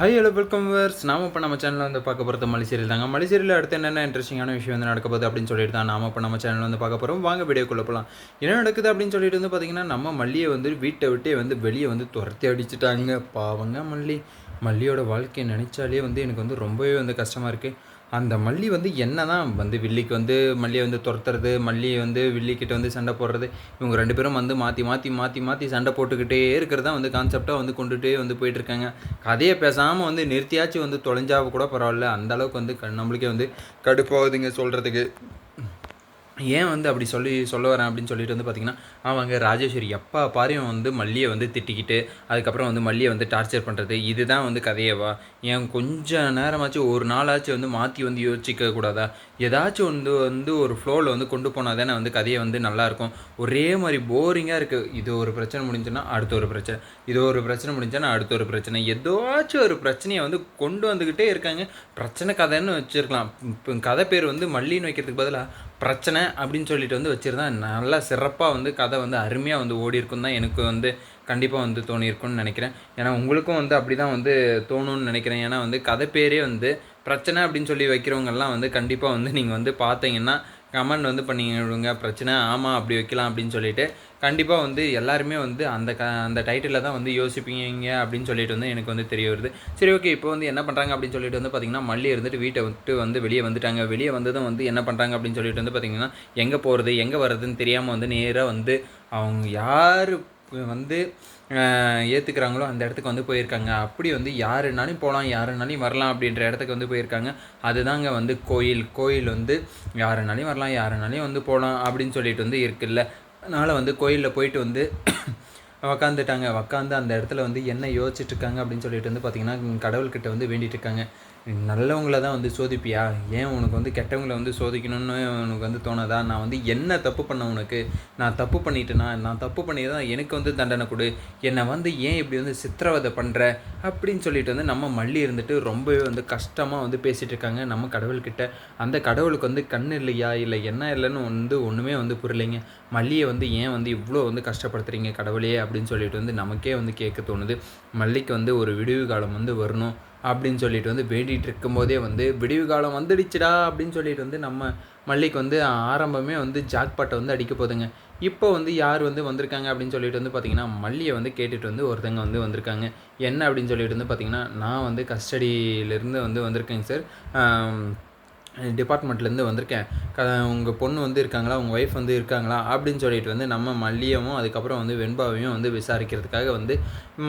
Hi hello welcome verse நாம இப்போ நம்ம சேனலில் வந்து பார்க்க போகிறது மலைசீரியல் தாங்க. மலைசீரியல் அடுத்து என்னென்ன இன்ட்ரெஸ்டிங்கான விஷயம் வந்து நடக்க போகுது அப்படின்னு சொல்லிட்டு தான் நாம இப்போ நம்ம சேனல் வந்து பார்க்க போகிறோம் வாங்க வீடியோக்குள்ளே போகலாம் என்ன நடக்குது அப்படின்னு சொல்லிட்டு வந்து பார்த்தீங்கன்னா நம்ம மல்லியை வந்து வீட்டை விட்டே வந்து வெளியே வந்து துரத்தி அடிச்சுட்டாங்க. பாவங்க மல்லி. மல்லியோட வாழ்க்கையை நினச்சாலே வந்து எனக்கு வந்து ரொம்பவே வந்து கஷ்டமாக இருக்குது அந்த மல்லி வந்து என்ன தான் வந்து வில்லிக்கு வந்து மல்லியை வந்து துரத்துறது மல்லியை வந்து வில்லிக்கிட்ட வந்து சண்டை போடுறது இவங்க ரெண்டு பேரும் வந்து மாற்றி மாற்றி மாற்றி மாற்றி சண்டை போட்டுக்கிட்டே இருக்கிறதா வந்து கான்செப்டாக வந்து கொண்டுகிட்டே வந்து போயிட்டுருக்காங்க. கதையை பேசாமல் வந்து நிறுத்தியாச்சும் வந்து தொலைஞ்சாவ கூட பரவாயில்ல. அந்தளவுக்கு வந்து க- நம்மளுக்கே வந்து கடுப்பாகுதுங்க சொல்கிறதுக்கு ஏன் வந்து அப்படி சொல்லி சொல்ல வரேன் அப்படின்னு சொல்லிட்டு வந்து பார்த்தீங்கன்னா அவங்க ராஜேஸ்வரி எப்போ பாரியும் வந்து மல்லியை வந்து திட்டிக்கிட்டு அதுக்கப்புறம் வந்து மல்லியை வந்து டார்ச்சர் பண்ணுறது இதுதான் வந்து கதையவா? ஏன் கொஞ்ச நேரமாச்சும் ஒரு நாளாச்சும் வந்து மாற்றி வந்து யோசிக்க கூடாதா? ஏதாச்சும் வந்து வந்து ஒரு ஃப்ளோவில் வந்து கொண்டு போனால் தானே வந்து கதையை வந்து நல்லாயிருக்கும் ஒரே மாதிரி போரிங்காக இருக்குது இது ஒரு பிரச்சனை முடிஞ்சுன்னா அடுத்த ஒரு பிரச்சனை. இது ஒரு பிரச்சனை முடிஞ்சுன்னா அடுத்த ஒரு பிரச்சனை. ஏதாச்சும் ஒரு பிரச்சனையை வந்து கொண்டு வந்துக்கிட்டே இருக்காங்க. பிரச்சனை கதைன்னு வச்சுருக்கலாம். இப்போ கதை பேர் வந்து மல்லின்னு வைக்கிறதுக்கு பதிலாக பிரச்சனை அப்படின்னு சொல்லிட்டு வந்து வச்சுருந்தா நல்லா சிறப்பாக வந்து கதை வந்து அருமையாக வந்து ஓடி இருக்கும் தான் எனக்கு வந்து கண்டிப்பாக வந்து தோணியிருக்கும்னு நினைக்கிறேன். ஏன்னா உங்களுக்கும் வந்து அப்படி தான் வந்து தோணும்னு நினைக்கிறேன். ஏன்னா வந்து கதை பேரே வந்து பிரச்சனை அப்படின்னு சொல்லி வைக்கிறவங்கெல்லாம் வந்து கண்டிப்பாக வந்து நீங்கள் வந்து பார்த்தீங்கன்னா கமெண்ட் வந்து பண்ணிங்க விடுங்க பிரச்சனை ஆமாம் அப்படி வைக்கலாம் அப்படின்னு சொல்லிட்டு. கண்டிப்பாக வந்து எல்லாருமே வந்து அந்த க அந்த டைட்டிலில் தான் வந்து யோசிப்பீங்க அப்படின்னு சொல்லிட்டு வந்து எனக்கு வந்து தெரிய வருது. சரி ஓகே இப்போ வந்து என்ன பண்ணுறாங்க அப்படின்னு சொல்லிட்டு வந்து பார்த்தீங்கன்னா மல்லி இருந்துட்டு வீட்டை விட்டு வந்து வெளியே வந்துட்டாங்க. வெளியே வந்ததும் வந்து என்ன பண்ணுறாங்க அப்படின்னு சொல்லிட்டு வந்து பார்த்திங்கன்னா எங்கே போகிறது எங்கே வர்றதுன்னு தெரியாமல் வந்து நேராக வந்து அவங்க யார் வந்து ஏற்றுக்கிறாங்களோ அந்த இடத்துக்கு வந்து போயிருக்காங்க. அப்படி வந்து யாருனாலும் போகலாம் யாருனாலையும் வரலாம் அப்படின்ற இடத்துக்கு வந்து போயிருக்காங்க. அதுதாங்க வந்து கோயில். கோயில் வந்து யாருனாலையும் வரலாம் யாருனாலையும் வந்து போகலாம் அப்படின்னு சொல்லிட்டு வந்து இருக்குல்ல. அதனால் வந்து கோயிலில் போயிட்டு வந்து உக்காந்துட்டாங்க. உக்காந்து அந்த இடத்துல வந்து என்ன யோசிச்சுட்டு இருக்காங்க அப்படின்னு சொல்லிட்டு வந்து பார்த்தீங்கன்னா கடவுள்கிட்ட வந்து வேண்டிட்டு இருக்காங்க நல்லவங்கள தான் வந்து சோதிப்பியா? ஏன் உனக்கு வந்து கெட்டவங்களை வந்து சோதிக்கணும்னு உனக்கு வந்து தோணாதா? நான் வந்து என்ன தப்பு பண்ண உனக்கு? நான் தப்பு பண்ணிட்டேனா? நான் தப்பு பண்ணி தான் எனக்கு வந்து தண்டனை கொடு. என்னை வந்து ஏன் இப்படி வந்து சித்திரவதை பண்ணுற அப்படின்னு சொல்லிட்டு வந்து நம்ம மல்லி இருந்துட்டு ரொம்பவே வந்து கஷ்டமாக வந்து பேசிகிட்டு இருக்காங்க நம்ம கடவுள்கிட்ட. அந்த கடவுளுக்கு வந்து கண் இல்லையா? இல்லை என்ன இல்லைன்னு வந்து ஒன்றுமே வந்து புரியலைங்க. மல்லியை வந்து ஏன் வந்து இவ்வளோ வந்து கஷ்டப்படுத்துறீங்க கடவுளே அப்படின்னு சொல்லிட்டு வந்து நமக்கே வந்து கேட்க தோணுது. மல்லிக்கு வந்து ஒரு விடிவு காலம் வந்து வரணும் அப்படின்னு சொல்லிட்டு வந்து வேண்டிகிட்டு இருக்கும்போதே வந்து விடிவு காலம் வந்துடுச்சுடா அப்படின்னு சொல்லிட்டு வந்து நம்ம மல்லிக்கு வந்து ஆரம்பமே வந்து ஜாக்பாட்டை வந்து அடிக்க போதுங்க. இப்போ வந்து யார் வந்து வந்திருக்காங்க அப்படின்னு சொல்லிட்டு வந்து பார்த்தீங்கன்னா மல்லியை வந்து கேட்டுட்டு வந்து ஒருத்தங்க வந்து வந்திருக்காங்க. என்ன அப்படின்னு சொல்லிட்டு வந்து பார்த்தீங்கன்னா நான் வந்து கஸ்டடியிலேருந்து வந்து வந்திருக்கேங்க சார். டிபார்ட்மெண்ட்லேருந்து வந்திருக்கேன். க உங்கள் பொண்ணு வந்து இருக்காங்களா? உங்கள் ஒய்ஃப் வந்து இருக்காங்களா? அப்படின்னு சொல்லிட்டு வந்து நம்ம மல்லியமும் அதுக்கப்புறம் வந்து வெண்பாவையும் வந்து விசாரிக்கிறதுக்காக வந்து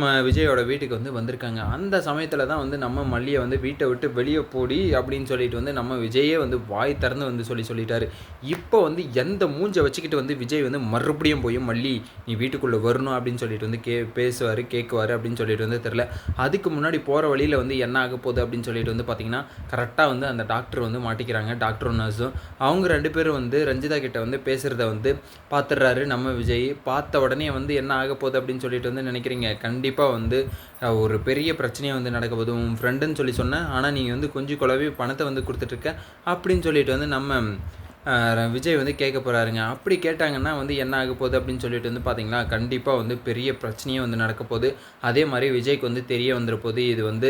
ம விஜயோட வீட்டுக்கு வந்து வந்திருக்காங்க. அந்த சமயத்தில் தான் வந்து நம்ம மல்லியை வந்து வீட்டை விட்டு வெளியே போடி அப்படின்னு சொல்லிட்டு வந்து நம்ம விஜயே வந்து வாய் திறந்து வந்து சொல்லி சொல்லிட்டாரு. இப்போ வந்து எந்த மூஞ்சை வச்சுக்கிட்டு வந்து விஜய் வந்து மறுபடியும் போய் மல்லி நீ வீட்டுக்குள்ளே வரணும் அப்படின்னு சொல்லிட்டு வந்து கே பேசுவார் கேட்குவார் அப்படின்னு சொல்லிட்டு வந்து தெரில அதுக்கு முன்னாடி போகிற வழியில் வந்து என்ன ஆக போகுது அப்படின்னு சொல்லிட்டு வந்து பார்த்தீங்கன்னா கரெக்டாக வந்து அந்த டாக்டர் வந்து மாட்டிக்கிறாங்க டாக்டரும் நர்ஸும் அவங்க ரெண்டு பேரும் வந்து ரஞ்சிதா கிட்ட வந்து பேசுகிறத வந்து பார்த்துடுறாரு நம்ம விஜய் பார்த்த உடனே வந்து என்ன ஆக போகுது அப்படின்னு சொல்லிட்டு வந்து நினைக்கிறீங்க? கண்டிப்பாக வந்து ஒரு பெரிய பிரச்சனையாக வந்து நடக்க போகுது. உன் ஃப்ரெண்டுன்னு சொல்லி சொன்னேன். ஆனால் நீங்கள் வந்து கொஞ்சம் குழவி பணத்தை வந்து கொடுத்துட்ருக்க அப்படின்னு சொல்லிட்டு வந்து நம்ம விஜய் வந்து கேட்க போகிறாருங்க அப்படி கேட்டாங்கன்னா வந்து என்ன ஆக போகுது அப்படின்னு சொல்லிட்டு வந்து பார்த்தீங்களா கண்டிப்பாக வந்து பெரிய பிரச்சனையே வந்து நடக்க போகுது. அதே மாதிரி விஜய்க்கு வந்து தெரிய வந்துட போகுது. இது வந்து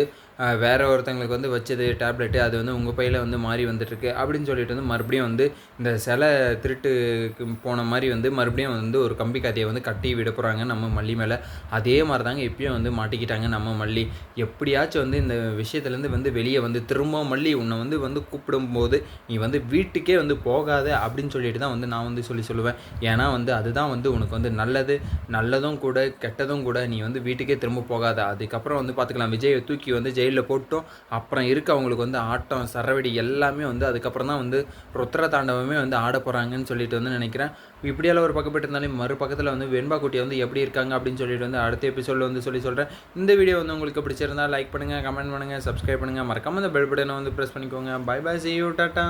வேறு ஒருத்தங்களுக்கு வந்து வச்சது டேப்லெட்டு அது வந்து உங்கள் பையில் வந்து மாறி வந்துட்டுருக்கு. அப்படின்னு சொல்லிட்டு வந்து மறுபடியும் வந்து இந்த சிலை திருட்டுக்கு போன மாதிரி வந்து மறுபடியும் வந்து ஒரு கம்பி கதையை வந்து கட்டி விட போகிறாங்க நம்ம மல்லி மேலே. அதே மாதிரி தாங்க இப்பயும் வந்து மாட்டிக்கிட்டாங்க நம்ம மல்லி. எப்படியாச்சும் வந்து இந்த விஷயத்துலேருந்து வந்து வெளியே வந்து திரும்ப மல்லி உன்னை வந்து வந்து கூப்பிடும்போது நீ வந்து வீட்டுக்கே வந்து போகாத அப்படின்னு சொல்லிட்டு தான் வந்து நான் வந்து சொல்லி சொல்லுவேன். ஏன்னா வந்து அதுதான் வந்து உனக்கு வந்து நல்லது. நல்லதும் கூட கெட்டதும் கூட நீ வந்து வீட்டுக்கே திரும்ப போகாத. அதுக்கப்புறம் வந்து பார்த்துக்கலாம். விஜயை தூக்கி வந்து சைடில் போட்டோம் அப்புறம் இருக்க அவங்களுக்கு வந்து ஆட்டம் சரவெடி எல்லாமே வந்து அதுக்கப்புறம் தான் வந்து ருத்ர தாண்டவமே வந்து ஆட போகிறாங்கன்னு சொல்லிட்டு வந்து நினைக்கிறேன். இப்படியெல்லாம் ஒரு பக்கப்பட்டு இருந்தாலும் மறுபக்கத்தில் வந்து வெண்பா குட்டியை வந்து எப்படி இருக்காங்க அப்படின்னு சொல்லிட்டு வந்து அடுத்த எபிசோடில் வந்து சொல்லி சொல்கிறேன் இந்த வீடியோ வந்து உங்களுக்கு பிடிச்சிருந்தா லைக் பண்ணுங்கள் கமெண்ட் பண்ணுங்கள் சப்ஸ்கிரைப் பண்ணுங்கள் மறக்காமல் இந்த பெல் பட்டனை வந்து ப்ரெஸ் பண்ணிக்கோங்க. Bye bye see you tata